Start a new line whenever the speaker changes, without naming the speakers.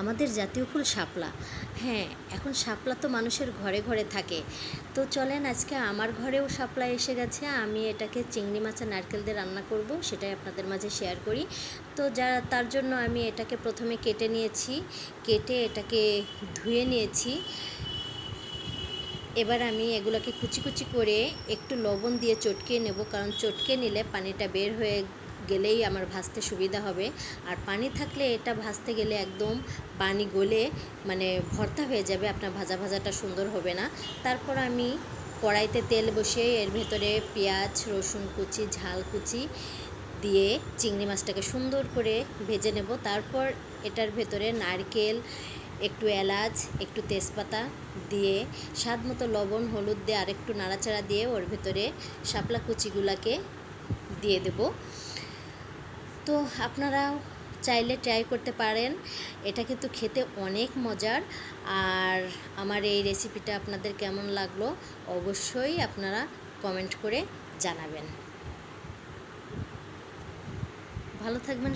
আমাদের জাতীয় ফুল শাপলা। হ্যাঁ এখন শাপলা তো মানুষের ঘরে ঘরে থাকে। তো চলেন আজকে আমার ঘরেও শাপলা এসে গেছে। আমি এটাকে চিংড়ি মাছা নারকেল দিয়ে রান্না করব, সেটাই আপনাদের মাঝে শেয়ার করি। তো যা তার জন্য আমি এটাকে প্রথমে কেটে নিয়েছি। কেটে এটাকে ধুয়ে নিয়েছি। এবার আমি এগুলোকে কুচি কুচি করে একটু লবণ দিয়ে চটকে নেব, কারণ চটকে নিলে পানিটা বের হয়ে গেলেই আমার ভাজতে সুবিধা হবে। আর পানি থাকলে এটা ভাজতে গেলে একদম পানি গলে মানে ভর্তা হয়ে যাবে, আপনার ভাজা ভাজাটা সুন্দর হবে না। তারপর আমি কড়াইতে তেল বসিয়ে এর ভেতরে পেঁয়াজ, রসুন কুচি, ঝাল কুচি দিয়ে চিংড়ি মাছটাকে সুন্দর করে ভেজে নেব। তারপর এটার ভেতরে নারকেল, একটু এলাচ, একটু তেজপাতা দিয়ে স্বাদ মতো লবণ, হলুদ দিয়ে আরেকটু নাড়াচাড়া দিয়ে ওর ভেতরে শাপলা কুচিগুলাকে দিয়ে দেব। তো আপনারাও চাইলে ট্রাই করতে পারেন। এটা কিন্তু খেতে অনেক মজার। আর আমার এই রেসিপিটা আপনাদের কেমন লাগল অবশ্যই আপনারা কমেন্ট করে জানাবেন। ভালো থাকবেন